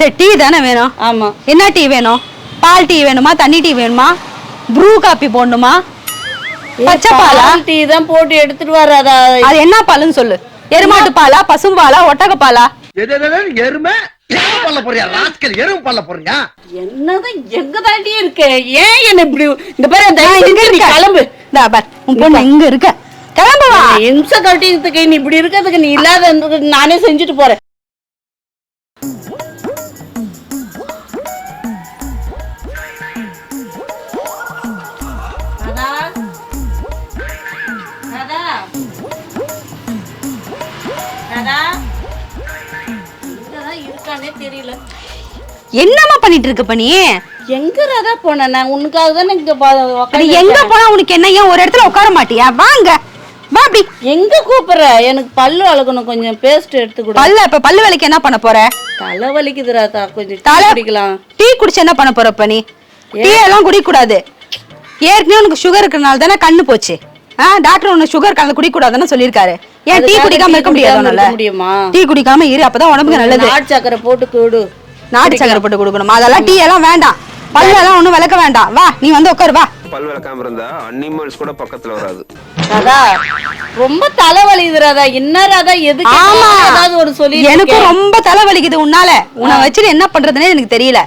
சரி டீ தானே வேணும்? ஆமா. என்ன டீ வேணும்? பால் டீ வேணுமா? தண்ணி டீ வேணுமா? ப்ரூ காப்பி போடணுமா? பச்சை பாலா? பால் டீ தான் போட்டு எடுத்துட்டு வராதா அது என்ன பாலுன்னு சொல்லு. எருமாட்டு பாலா பசும்பாலா ஒட்டக பாலா? எருமை? போறியா ராஸ்கல் எருமை போறியா என்னதான் எங்க தாண்டி இருக்க? ஏன் என்ன இப்படி இந்த பாரு அந்த இங்க. கிளம்பு. இந்தா பார். உன் பொண்ணு இங்க இருக்க. கிளம்பு வா. இம்ச கட்டியதுக்கு நீ இப்படி இருக்கிறதுக்கு நீ இல்லாத நானே செஞ்சுட்டு போறேன். தெரியல? என்னம்மா பண்ணிட்டு இருக்க பண்ணி எங்க ராதா போன? நான் உனக்காக தானே இங்க எங்க. போனா உனக்கு என்ன? ஏன் ஒரு இடத்துல உட்கார மாட்டியா? வாங்க. வா அப்படி. எங்க கூப்பிடுற? எனக்கு பல்லு வளர்க்கணும். கொஞ்சம் பேஸ்ட் எடுத்து கொடு. பல்ல இப்ப பல்லு வேலைக்கு என்ன பண்ண போற? தலை வலிக்குது ராதா. கொஞ்சம் தலை- குடிக்கலாம். டீ குடிச்சு என்ன பண்ண போற நீ டீ எல்லாம் குடிக்க கூடாது ஏற்கனவே உனக்கு சுகர் இருக்கறனால தானே கண்ணு போச்சு. ஆ டாக்டர் உனக்கு சுகர் கலந்து குடிக்க கூடாதுன்னு சொல்லியிருக்காரு. ஏன் டீ குடிக்காம இருக்க முடியாது முடியுமா? டீ குடிக்காம இரு அப்பதான் உடம்புக்கு நல்லது. நாட்டு சக்கரை போட்டு கூடு. நாட்டு சக்கரை போட்டு கொடுக்கணும்? அதெல்லாம் டீ எல்லாம் வேண்டாம். பல்லெல்லாம் ஒண்ணும் விளக்க வேண்டாம். வா நீ வந்து உட்காரு வா. பல் விளக்காம இருந்தா அனிமல்ஸ் கூட பக்கத்துல வராது. ராதா ரொம்ப தலை வலிக்குது ராதா. என்ன ராதா எதுக்கு ஆமா. ஏதாவது ஒரு சொல்லி எனக்கும் ரொம்ப தலை வலிக்குது உன்னால. உன்னை வச்சுட்டு என்ன பண்றதுன்னே எனக்கு தெரியல.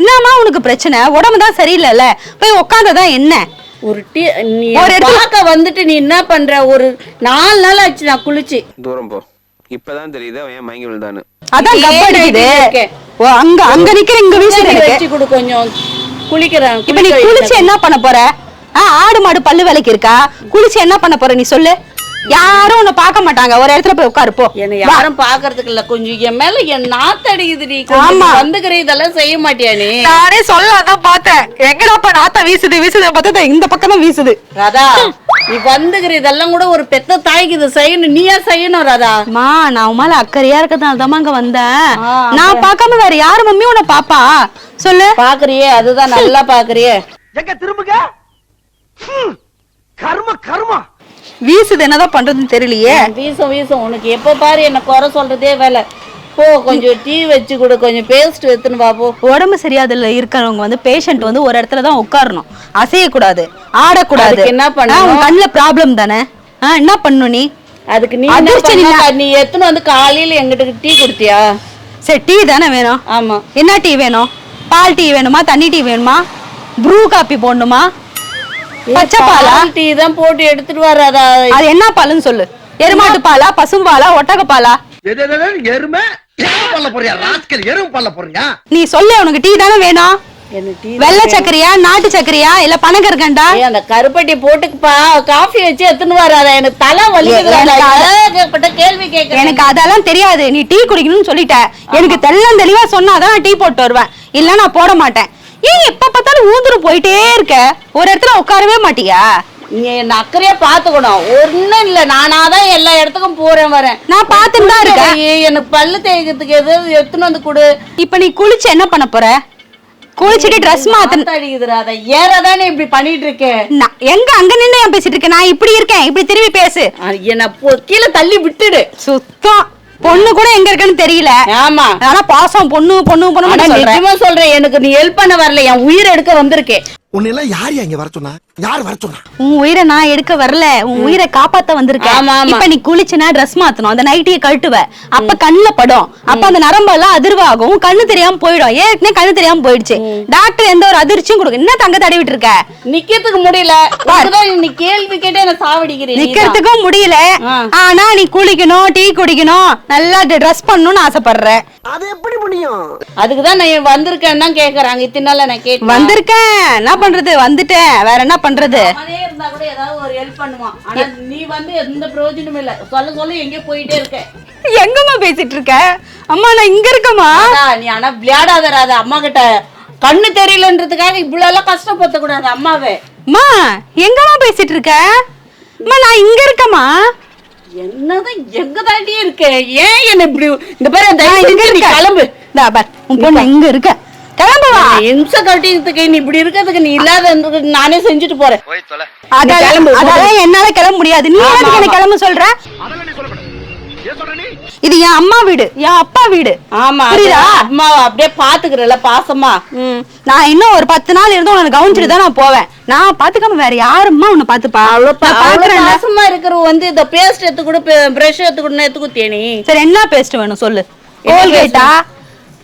என்னம்மா உனக்கு பிரச்சனை. உடம்பு தான் சரியில்லைல்ல. போய் உட்காந்ததான் என்ன? ஒரு டீ நீ பார்க்க வந்துட்டு நீ என்ன பண்ற? ஒரு நாலு நாள் ஆச்சு நான் குளிச்சு. தூரம் போ. இப்பதான் தெரியுது அவன் ஏன் மயங்கி விழுந்தான்னு. அதான் இதே கப் அடிக்குது. நைட்டில இருக்கேன். ஓ அங்க அங்க நிக்கிற இங்க எனக்கு வச்சு கொடு கொஞ்சம். குளிக்கிறேன் இப்ப நீ குளிச்சு என்ன பண்ண போற? ஆ, ஆடு மாடு பல்லு விலைக்கு இருக்கா? குளிச்சு என்ன பண்ண போற நீ சொல்லு. யாரும் உன்னை பார்க்க மாட்டாங்க. ஒரு இடத்துல போய் உட்காரு போ. என்ன யாரும் பாக்குறதுக்கு இல்ல. கொஞ்சம் என் மேல என் நாத்து அடிக்குது நீ ஆமா. வந்துக்கிற இதெல்லாம் செய்ய மாட்டியா நீ? நானே சொல்லாதான் பார்த்தேன். எங்கடாப்பா நாத்தம் வீசுது வீசுது பார்த்தா இந்த பக்கம் தான் வீசுது. ராதா நீ வந்துக்கிற இதெல்லாம் கூட ஒரு பெத்த தாய்க்கு இது செய்யணும் நீயா செய்யணும் ராதா. மா நான் உன் மேல அக்கறையா இருக்கிறதுனால தான் அங்க வந்தேன். நான் பார்க்காம வேற யாரு மம்மி உன்னை பாப்பா? சொல்லு. பாக்குறியே அதுதான் நல்லா பாக்குறியே. எங்க திரும்புங்க கர்ம கர்மா. வீசுது என்னதான் பண்றதுன்னு தெரியலையே. வீசம் வீசம். உனக்கு எப்ப பாரு என்ன குறை சொல்றதே வேலை. போ கொஞ்சம் டீ வச்சு கொடு கொஞ்சம் பேஸ்ட் எடுத்துன்னு வா போ. உடம்பு சரியாதுல இருக்கிறவங்க வந்து பேஷண்ட் வந்து ஒரு இடத்துல தான் உட்காரணும். அசையக்கூடாது ஆடக்கூடாது. அதுக்கு என்ன உன் கண்ணுல ப்ராப்ளம் தானே? ஆ, என்ன பண்ணணும் நீ? அதுக்கு நீ அதிர்ச்சி பண்ண? நீ எத்தனை வந்து காலையில எங்கிட்ட டீ குடுத்தியா? சரி டீ தானே வேணும்? ஆமா. என்ன டீ வேணும்? பால் டீ வேணுமா? தண்ணி டீ வேணுமா? ப்ரூ காப்பி போடணுமா? பச்சை பாலா? பால் டீ தான் போட்டு எடுத்துட்டு வராதா அது என்ன பாலுன்னு சொல்லு. எருமாட்டு பாலா பசும்பாலா ஒட்டக பாலா? எருமை? போறியா ராஸ்கல் போறியா நீ சொல்லு உனக்கு டீ தானே வேணும்? வெள்ளை சக்கரையா நாட்டு சக்கரையா இல்ல பனகற்கண்டா அந்த கருப்பட்டி போட்டுக்குப்பா. காஃபி வச்சு எடுத்துன்னு வராதா எனக்கு தலை வலிக்குது ஏகப்பட்ட கேள்வி எனக்கு அதெல்லாம் தெரியாது. நீ டீ குடிக்கணும்னு சொல்லிட்ட. எனக்கு தெல்லம் தெளிவா சொன்னாதான் டீ போட்டு வருவேன். இல்ல நான் போட மாட்டேன். ஏன் எப்ப பார்த்தாலும் ஊந்துரு போயிட்டே இருக்க. ஒரு இடத்துல உட்காரவே மாட்டியா? நீ என்ன அக்கறையா பாத்துக்கணும் ஒண்ணும் இல்ல நானாதான் எல்லா இடத்துக்கும் போறேன் வரேன். நான் பார்த்துட்டு தான் இருக்கேன். எனக்கு பல்லு தேய்க்கிறதுக்கு எதாவது எடுத்துன்னு வந்து கொடு. இப்ப நீ குளிச்சு என்ன பண்ண போற? குளிச்சுட்டு ட்ரெஸ் மாத்த நாத்தம் அடிக்குதுடா அதை ஏறதானே இப்படி பண்ணிட்டு இருக்கேன். நான் எங்க அங்க நின்னு ஏன் பேசிட்டு இருக்கேன்? நான் இப்படி இருக்கேன். இப்படி திரும்பி பேசு. என்ன பொ- கீழே தள்ளி விட்டுடு. சுத்தம். பொண்ணு கூட எங்க இருக்குன்னு தெரியல. ஆமா. ஆனா பாசம் பொண்ணு பொண்ணு பொண்ணு நிஜமா சொல்றேன். எனக்கு நீ ஹெல்ப் பண்ண வரல. என் உயிர் எடுக்க வந்திருக்கேன் உன்னை எல்லாம் யார் இங்க வர சொன்னா? யார் வர சொன்னா? உன் உயிரை நான் எடுக்க வரல. உன் உயிரை காப்பாத்த வந்திருக்கேன். இப்ப நீ குளிச்சுனா ட்ரெஸ் மாத்தணும். அந்த நைட்டியை கழட்டுவ. அப்ப கண்ணுல படும். அப்ப அந்த நரம்பெல்லாம் அதிர்வாகும். கண்ணு தெரியாம போயிடும். ஏற்கனவே கண்ணு தெரியாம போயிடுச்சு. டாக்டர் எந்த ஒரு அதிர்ச்சியும் கொடுக்க என்ன தங்க தடவிட்டு இருக்க நிக்கிறதுக்கு முடியல. நீ கேள்வி கேட்டே என்ன சாவடிக்கிறேன். நிக்கிறதுக்கும் முடியல. ஆனா நீ குளிக்கணும் டீ குடிக்கணும் நல்லா ட்ரெஸ் பண்ணணும்னு ஆசைப்படுற. அது எப்படி முடியும் அதுக்குதான் நான் வந்திருக்கேன்னு தான் கேக்குறாங்க. இத்தனால நான் கேட்டேன். வந்திருக்கேன். என்ன பண்றது? வந்துட்டேன். வேற என்ன பண்றது? அவனே இருந்தா கூட ஏதாவது ஒரு ஹெல்ப் பண்ணுவான். ஆனா நீ வந்து எந்த பிரயோஜனமும் இல்ல. சொல்ல சொல்ல எங்கேயோ போயிட்டே இருக்க. எங்கம்மா பேசிட்டு இருக்க? அம்மா நான் இங்க இருக்கமா ராதா, நீ ஆனா விளையாடாத ராதா. அம்மா கிட்ட கண்ணு தெரியலன்றதுக்காக இவ்வளவு எல்லாம் கஷ்டப்படுத்த கூடாது அம்மாவே. அம்மா எங்கம்மா பேசிட்டு இருக்க? அம்மா நான் இங்க இருக்கமா என்னதான் எங்க தாண்டி இருக்க? ஏன் என்ன இப்படி இந்த பாரு அந்த இங்க. கிளம்பு. இந்தா பார் உன் பொண்ணு. இங்க இருக்க. கிளம்பு வா இம்ச கட்டியதுக்கு நீ இப்படி இருக்கிறதுக்கு நீ இல்லாத நானே செஞ்சுட்டு போறேன். அதெல்லாம் என்னால கிளம்ப முடியாது. நீ எதுக்கு என்ன கிளம்ப சொல்ற? இது என் அம்மா வீடு என் அப்பா வீடு. ஆமா புரியுதா? அம்மாவை அப்படியே பாத்துக்கிறல பாசமா? நான் இன்னும் ஒரு பத்து நாள் இருந்து உனக்கு கவனிச்சுட்டு தான் நான் போவேன். நான் பாத்துக்காம வேற யாரும்மா உன்னை பாத்துப்பா? பாக்குறேன்ல. பாசமா இருக்கிற வந்து இந்த பேஸ்ட் எடுத்து கூட பிரஷ் எடுத்து கூட எடுத்து குத்தியே நீ? சரி என்ன பேஸ்ட் வேணும் சொல்லு? கோல்கேட்டா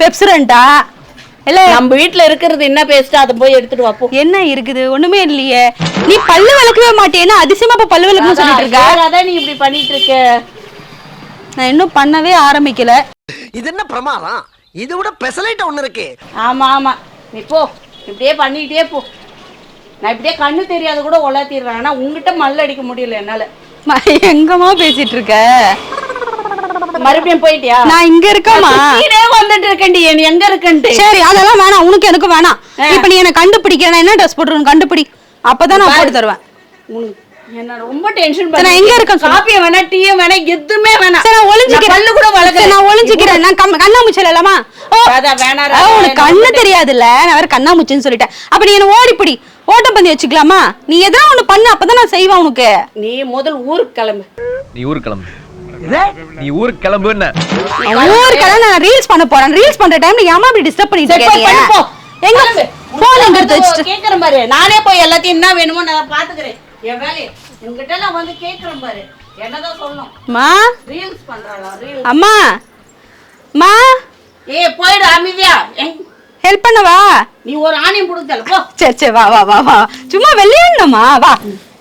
பெப்சரண்டா இல்ல. நம்ம வீட்ல இருக்கிறது என்ன பேஸ்ட் அதை போய் எடுத்துட்டு வா போ. என்ன இருக்குது? ஒண்ணுமே இல்லையே. நீ பல்லு விளக்கவே மாட்டேன்னு அதிசயமா இப்ப பல்லு விளக்கணும்னு சொல்லிட்டு இருக்க. அதான் நீ இப்படி பண்ணிட்டு இருக்க நான் இன்னும் பண்ணவே ஆரம்பிக்கல. இது என்ன பிரமாதம்? இது விட பெசலைட் ஒண்ணு இருக்கு. ஆமா ஆமா. நீ போ. இப்படியே பண்ணிக்கிட்டே போ. நான் இப்படியே கண்ணு தெரியாத கூட உலாத்திடுறேன் ஆனா உங்ககிட்ட மல்ல அடிக்க முடியல என்னால. எங்கம்மா பேசிட்டு இருக்க? மறுபடியும் போயிட்டியா? நான் இங்க இருக்கமா சுத்தினே வந்துட்டு இருக்கேன்டி நீ எங்க இருக்கன்ட்டு. சரி அதெல்லாம் வேணாம். உனக்கு எனக்கு வேணாம். இப்ப நீ என்ன கண்டுபிடிக்கிறேன் என்ன ட்ரெஸ் போட்டுருன்னு கண்டுபிடி. அப்பதான் நான் போட்டு தருவேன். உனக்கு என்ன ரொம்ப டென்ஷன் சரி, நான் எங்க இருக்கேன் சொல்லு. காப்பியும் வேணாம் டீயும் வேணாம் எதுவுமே வேணாம். சரி நான் ஒளிஞ்சுக்கிறேன். பல்லு கூட சரி, வளர்க்கல நான் ஒளிஞ்சுக்கிறேன். நான் கண்ணாமூச்சல் இல்லாமா ஓ அதான் வேணாம் ஆ, உனக்கு கண்ணு தெரியாதுல்ல. நான் வேற கண்ணாமூச்சின்னு சொல்லிட்டேன். அப்ப நீ என்ன ஓடிப்பிடி? ஓட்டப்பந்தி வச்சுக்கலாமா? நீ எதனா ஒண்ணு பண்ணு அப்பதான் நான் செய்வேன் உனக்கு. நீ முதல் ஊருக்கு கிளம்பு. நீ ஊருக்கு கிளம்பு. நீ ஊருக்கு கிளம்புன்னு ஊருக்கெல்லாம் நான் ரீல்ஸ் பண்ண போறேன். ரீல்ஸ் பண்ற டைம்ல ஏமா இப்படி டிஸ்டர்ப் பண்ணிட்டு இருக்கீங்க. எங்க. போன் எங்க எடுத்து வச்சுட்டு? கேக்குறேன் பாரு நானே போய் எல்லாத்தையும் என்ன வேணுமோ நான் பாத்துக்கிறேன் என் வேலையை. உங்ககிட்ட எல்லாம் வந்து கேக்குறேன் பாரு என்னதான் சொல்லணும்? மா? ரீல்ஸ் பண்றாளா? ரீல்ஸ் அம்மா? மா? ஏய் போயிடு அமைதியா. ஹெல்ப் பண்ணவா? நீ ஒரு ஆணியம் புடுங்கல போ. சரி சரி வா வா வா வா. சும்மா விளையாடணுமா வா.